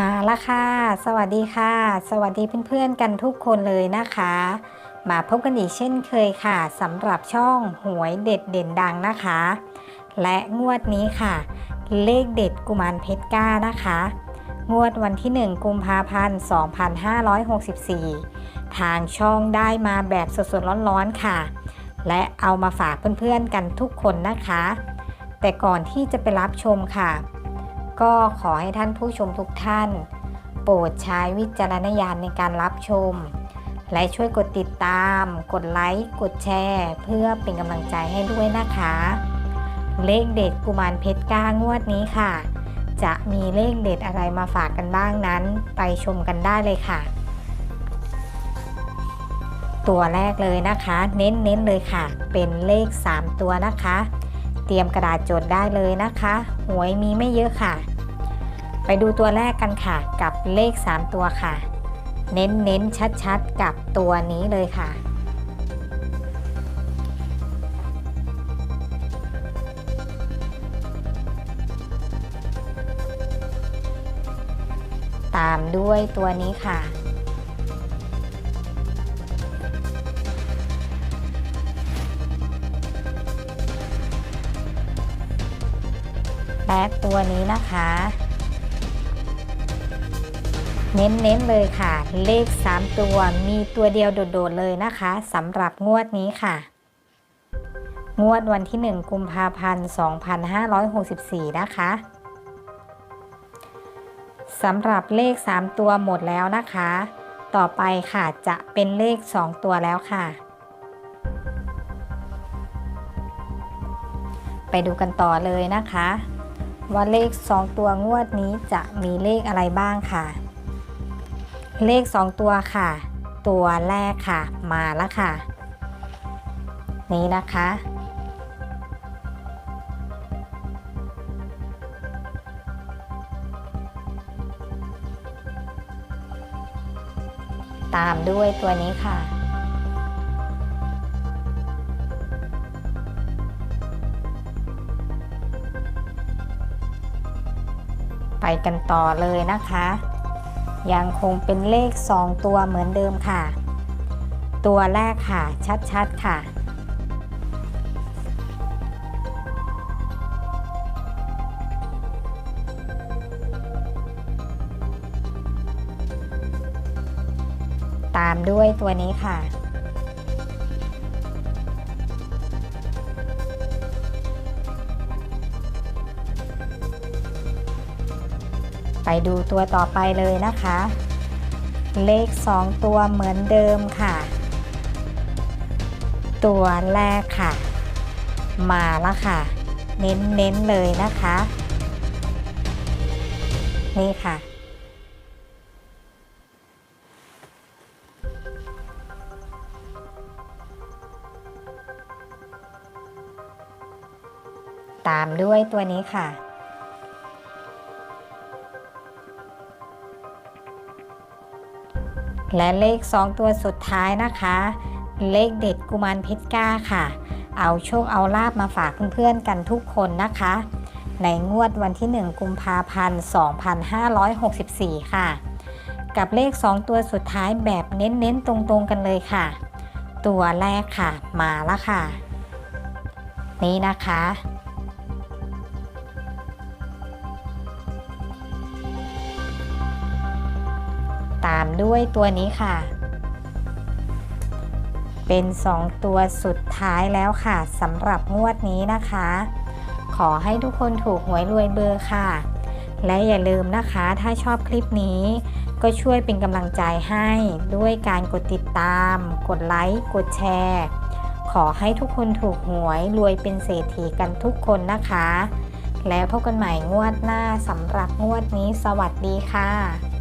มาละค่ะ สวัสดีค่ะ สวัสดีเพื่อนๆกันทุกคนเลยนะคะ มาพบกันอีกเช่นเคยค่ะสำหรับช่องหวยเด็ดเด่นดังนะคะ และงวดนี้ค่ะ เลขเด็ดกุมารเพชรก้านะคะ งวดวันที่ 1 กุมภาพันธ์ 2564 ทางช่องได้มาแบบสดๆร้อนๆค่ะ และเอามาฝากเพื่อนๆกันทุกคนนะคะ แต่ก่อนที่จะไปรับชมค่ะ ก็ขอให้ท่านผู้ชมทุกท่าน โปรดใช้วิจารณญาณในการรับชม และช่วยกดติดตาม กดไลค์ กดแชร์ เพื่อเป็นกำลังใจให้ด้วยนะคะ เลขเด็ดกุมารเพชรก้างวดนี้ค่ะ จะมีเลขเด็ดอะไรมาฝากกันบ้างนั้น ไปชมกันได้เลยค่ะ ตัวแรกเลยนะคะ เน้นๆเลยค่ะ เป็นเลข 3 ตัวนะคะ เตรียมกระดาษจดได้เลยนะคะ หวยมีไม่เยอะค่ะ ไปดูตัวแรกกันค่ะ กับเลข 3 ตัวค่ะ เน้นเน้นชัดชัดๆกับตัวนี้เลยค่ะ ตามด้วยตัวนี้ค่ะ และตัวนี้นะคะ เน้นๆเลยค่ะ เลข 3 ตัวมีตัวเดียวโดดๆเลยนะคะสำหรับงวดนี้ค่ะ งวดวันที่ 1 กุมภาพันธ์ 2564 นะคะสำหรับเลข 3 ตัวหมดแล้วนะคะ ต่อไปค่ะจะเป็นเลข 2 ตัวแล้วค่ะ ไปดูกันต่อเลยนะคะ ว่าเลข 2 ตัวงวดนี้จะมีเลขอะไรบ้างค่ะ เลข 2 ตัวค่ะ ตัวแรกค่ะ มาแล้วค่ะ นี้นะคะ ตามด้วยตัวนี้ค่ะ ไปกันต่อเลยนะคะ ยังคงเป็นเลข 2 ตัวเหมือนเดิมค่ะ ตัวแรกค่ะ ชัดๆค่ะ ตามด้วยตัวนี้ค่ะ ไปดูตัวต่อไปเลยนะคะ เลข 2 ตัวเหมือนเดิมค่ะ ตัวแรกค่ะ มาแล้วค่ะ เน้นๆเลยนะคะ นี่ค่ะ ตามด้วยตัวนี้ค่ะ และเลข 2 ตัวสุดท้ายนะคะ เลขเด็ดกุมารเพชรก้าค่ะ เอาโชคเอาลาบมาฝากเพื่อนๆกันทุกคนนะคะ ในงวดวันที่ 1 กุมภาพันธ์ 2564 ค่ะ กับเลข 2 ตัวสุดท้ายแบบเน้นๆ ตรงๆกันเลยค่ะ ตัวแรกค่ะมาแล้วค่ะ นี่นะคะ ตามด้วยตัวนี้ค่ะ เป็น 2 ตัวสุดท้ายแล้วค่ะสำหรับงวดนี้นะคะ ขอให้ทุกคนถูกหวยรวยเบอร์ค่ะ และอย่าลืมนะคะถ้าชอบคลิปนี้ก็ช่วยเป็นกำลังใจให้ด้วยการกดติดตาม กดไลค์กดแชร์ ขอให้ทุกคนถูกหวยรวยเป็นเศรษฐีกันทุกคนนะคะ แล้วพบกันใหม่งวดหน้าสำหรับงวดนี้สวัสดีค่ะ